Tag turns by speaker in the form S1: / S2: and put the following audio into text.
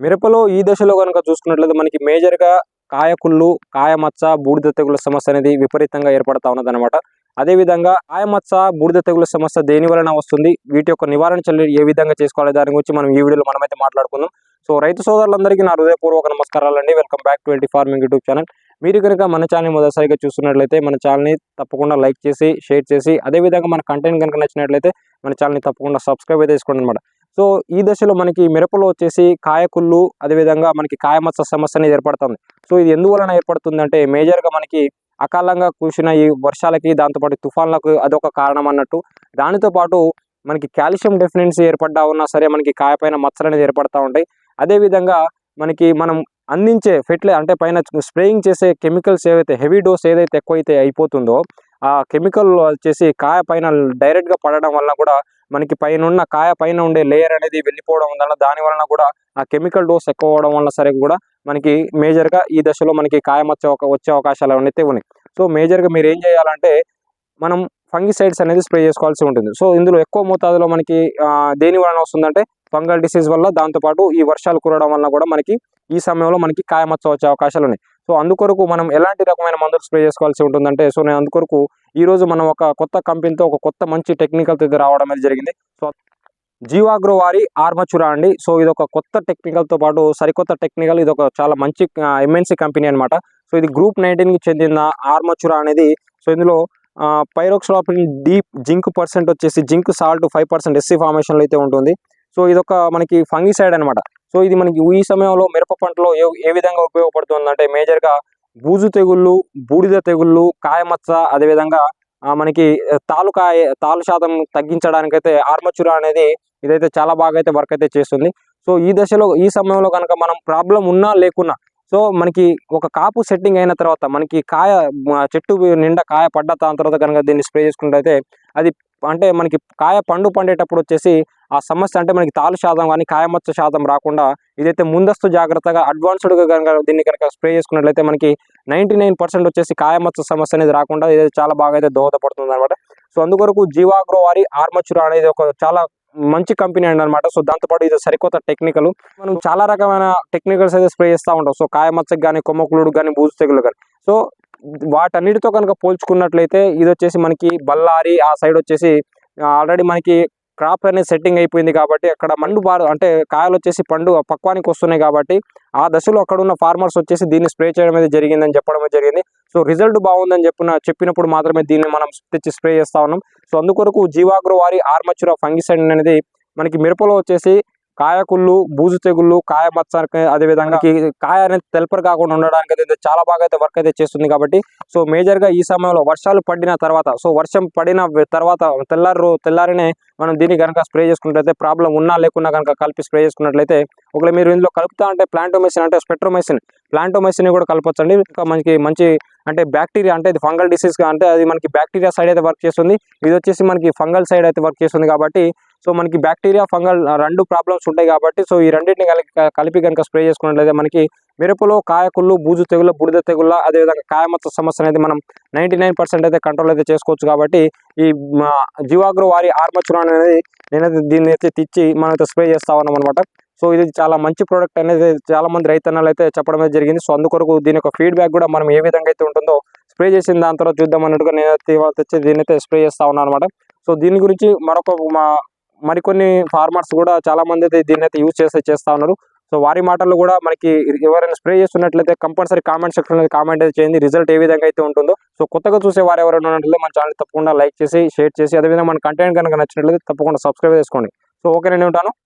S1: మిరపలో ఈ దశలో కనుక చూసుకున్నట్లయితే మనకి మేజర్గా కాయకుళ్ళు కాయమచ్చ బూడిద తెగుల సమస్య అనేది విపరీతంగా ఏర్పడతా ఉన్నది అనమాట అదేవిధంగా కాయమచ్చ బూడిద తెగుల సమస్య దేని వలన వస్తుంది? వీటి యొక్క నివారణ చర్యలు ఏ విధంగా చేసుకోవాలి? దాని గురించి మనం ఈ వీడియోలో మనమైతే మాట్లాడుకుందాం. సో రైతు సోదరులందరికీ నా హృదయపూర్వక నమస్కారాలండి welcome back to LT farming YouTube channel. మీరు కనుక మన ఛానల్ మొదటిసారిగా చూస్తున్నట్లయితే మన ఛానల్ని తప్పకుండా లైక్ చేసి షేర్ చేసి అదేవిధంగా మన కంటెంట్ కనుక నచ్చినట్లయితే మన ఛానల్ని తప్పకుండా సబ్స్క్రైబ్ అయితే చేసుకోండి అనమాట సో ఈ దశలో మనకి మిరపలో వచ్చేసి కాయకుళ్ళు అదేవిధంగా మనకి కాయమచ్చ సమస్య అనేది ఏర్పడుతుంది. సో ఇది ఎందువలన ఏర్పడుతుంది అంటే మేజర్గా మనకి అకాలంగా కురిసిన ఈ వర్షాలకి దాంతోపాటు తుఫాన్లకు అదొక కారణం అన్నట్టు. దానితో పాటు మనకి కాల్షియం డెఫినెన్సీ ఏర్పడ్డా ఉన్నా సరే మనకి కాయపైన మచ్చలు అనేది ఏర్పడతా ఉంటాయి. అదేవిధంగా మనకి మనం అందించే ఫెట్లే అంటే పైన స్ప్రేయింగ్ చేసే కెమికల్స్ ఏవైతే హెవీ డోస్ ఏదైతే ఎక్కువైతే అయిపోతుందో ఆ కెమికల్ వచ్చేసి కాయ పైన డైరెక్ట్గా పడడం వల్ల కూడా మనకి పైన ఉన్న కాయ పైన ఉండే లేయర్ అనేది వెళ్ళిపోవడం వలన దాని వలన కూడా ఆ కెమికల్ డోస్ ఎక్కువ అవడం వల్ల సరే కూడా మనకి మేజర్గా ఈ దశలో మనకి కాయం వచ్చే వచ్చే అవకాశాలు అయితే ఉన్నాయి. సో మేజర్గా మీరు ఏం చేయాలంటే మనం ఫంగిసైడ్స్ అనేది స్ప్రే చేసుకోవాల్సి ఉంటుంది. సో ఇందులో ఎక్కువ మోతాదులో మనకి దేని వలన వస్తుందంటే ఫంగల్ డిసీజ్ వల్ల దాంతోపాటు ఈ వర్షాలు కురవడం వల్ల కూడా మనకి ఈ సమయంలో మనకి కాయమచ్చ వచ్చే అవకాశాలు ఉన్నాయి. సో అందుకొరకు మనం ఎలాంటి రకమైన మందులు స్ప్రే చేసుకోవాల్సి ఉంటుందంటే సో నేను అందుకొరకు ఈరోజు మనం ఒక కొత్త కంపెనీతో ఒక కొత్త మంచి టెక్నికల్ ఇది రావడం అనేది జరిగింది. సో జీవాగ్రో వారి ఆర్మచురా అండి. సో ఇది ఒక కొత్త టెక్నికల్తో పాటు సరికొత్త టెక్నికల్ ఇది ఒక చాలా మంచి ఎంఎన్సీ కంపెనీ అనమాట సో ఇది గ్రూప్ నైన్టీన్కి చెందిన ఆర్మచురా అనేది. సో ఇందులో పైరోక్స్లాపిన్ డీప్ జింక్ పర్సెంట్ వచ్చేసి zinc salt five percent SC ఫార్మేషన్లో అయితే ఉంటుంది. సో ఇది ఒక మనకి ఫంగిసైడ్ అనమాట సో ఇది మనకి ఈ సమయంలో మిరప పంటలో ఏ ఏ విధంగా ఉపయోగపడుతుంది అంటే మేజర్గా బూజు తెగుళ్ళు బూడిద తెగుళ్ళు కాయమచ్చ అదేవిధంగా మనకి తాలుకాయ తాలు శాతం తగ్గించడానికైతే ఆర్మచురా అనేది ఇదైతే చాలా బాగా అయితే వర్క్ అయితే చేస్తుంది. సో ఈ దశలో ఈ సమయంలో కనుక మనం ప్రాబ్లం ఉన్నా లేకున్నా సో మనకి ఒక కాపు సెట్టింగ్ అయిన తర్వాత మనకి కాయ చెట్టు నిండా కాయ పడ్డ దాని తర్వాత కనుక దీన్ని స్ప్రే చేసుకుంటే అది అంటే మనకి కాయ పండు పండేటప్పుడు వచ్చేసి ఆ సమస్య అంటే మనకి తాలు శాతం కానీ కాయమచ్చ శాతం రాకుండా ఇదైతే ముందస్తు జాగ్రత్తగా అడ్వాన్స్డ్గా కనుక దీన్ని కనుక స్ప్రే చేసుకున్నట్లయితే మనకి నైంటీ నైన్ పర్సెంట్ వచ్చేసి కాయమచ్చ సమస్య అనేది రాకుండా ఇది చాలా బాగా అయితే దోహదపడుతుంది అనమాట సో అందుకొరకు జీవాగ్రో వారి ఆర్మచురా అనేది ఒక చాలా మంచి కంపెనీ అండి అనమాట సో దాంతోపాటు ఇది సరికొత్త టెక్నికల్ మనం చాలా రకమైన టెక్నికల్స్ అయితే స్ప్రే చేస్తూ ఉంటాం. సో కాయమచ్చకి కానీ కొమ్మకులుడు కానీ బూజు తెగులు కానీ. సో వాటన్నిటితో కనుక పోల్చుకున్నట్లయితే ఇది వచ్చేసి మనకి బళ్ళారి ఆ సైడ్ వచ్చేసి ఆల్రెడీ మనకి క్రాప్ అనేది సెట్టింగ్ అయిపోయింది కాబట్టి అక్కడ మండు బారు అంటే కాయలు వచ్చేసి పండు పక్వానికి వస్తున్నాయి కాబట్టి ఆ దశలో అక్కడ ఉన్న ఫార్మర్స్ వచ్చేసి దీన్ని స్ప్రే చేయడం అనేది జరిగిందని చెప్పడం జరిగింది. సో రిజల్ట్ బాగుందని చెప్పిన చెప్పినప్పుడు మాత్రమే దీన్ని మనం తెచ్చి స్ప్రే చేస్తా ఉన్నాం. సో అందుకొరకు జీవాగ్రో వారి ఆర్మచురా ఫంగిసైడ్ అనేది మనకి మిరపలో వచ్చేసి కాయకుళ్ళు బూజు తెగుళ్ళు కాయ మచ్చ అదేవిధంగా కాయ అనేది తెల్పర్ కాకుండా ఉండడానికి అయితే చాలా బాగా అయితే వర్క్ అయితే చేస్తుంది కాబట్టి సో మేజర్గా ఈ సమయంలో వర్షాలు పడిన తర్వాత సో వర్షం పడిన తర్వాత తెల్లారు తెల్లారినే మనం దీన్ని కనుక స్ప్రే చేసుకున్నట్లయితే ప్రాబ్లం ఉన్నా లేకున్నా కనుక కలిపి స్ప్రే చేసుకున్నట్లయితే ఒకవేళ మీరు ఇందులో కలుపుతా అంటే ప్లాంటోమెసిన్ అంటే స్పెట్రోమెసిన్ ప్లాంటోమెసిన్ కూడా కలపచ్చండి. ఇంకా మనకి మంచి అంటే బ్యాక్టీరియా అంటే ఇది ఫంగల్ డిసీజ్ అంటే అది మనకి బ్యాక్టీరియా సైడ్ అయితే వర్క్ చేస్తుంది. ఇది వచ్చేసి మనకి ఫంగల్ సైడ్ అయితే వర్క్ చేస్తుంది కాబట్టి సో మనకి బ్యాక్టీరియా ఫంగల్ రెండు ప్రాబ్లమ్స్ ఉంటాయి కాబట్టి సో ఈ రెండింటిని కలిపి కలిపి కనుక స్ప్రే చేసుకున్నట్లయితే మనకి మిరపలో కాయకుళ్ళు బూజు తెగుళ్ళ బుడిద తెగుళ్ళ అదేవిధంగా కాయమత్త సమస్య అనేది మనం నైంటీ అయితే కంట్రోల్ అయితే చేసుకోవచ్చు కాబట్టి ఈ జీవాగ్రో వారి ఆర్మచురాన్ అనేది నేనైతే దీన్ని అయితే తెచ్చి మనమైతే స్ప్రే చేస్తా ఉన్నాం అనమాట సో ఇది చాలా మంచి ప్రోడక్ట్ అనేది చాలా మంది రైతన్నలు అయితే చెప్పడం అయితే జరిగింది. సో అందుకొరకు దీని యొక్క ఫీడ్బ్యాక్ కూడా మనం ఏ విధంగా అయితే ఉంటుందో స్ప్రే చేసిన దాని తర్వాత చూద్దాం అన్నట్టుగా నేనైతే తెచ్చి దీని అయితే స్ప్రే చేస్తా ఉన్నాను అనమాట సో దీని గురించి మరొక మా మరికొన్ని ఫార్మర్స్ కూడా చాలా మంది అయితే దీన్ని అయితే యూజ్ చేస్తే చేస్తా ఉన్నారు. సో వారి మాటల్లో కూడా మనకి ఎవరైనా స్ప్రే చేస్తున్నట్లయితే కంపల్సరీ కామెంట్ సెక్షన్ కామెంట్ అయితే చేయండి. రిజల్ట్ ఏ విధంగా అయితే ఉంటుందో. సో కొత్తగా చూసే వారు ఎవరైనా ఉన్నట్లయితే మన ఛానల్ తప్పకుండా లైక్ చేసి షేర్ చేసి అదేవిధంగా మన కంటెంట్ కనుక నచ్చినట్లయితే తప్పకుండా సబ్స్క్రైబ్ చేసుకోండి. సో ఓకే నేను ఉంటాను.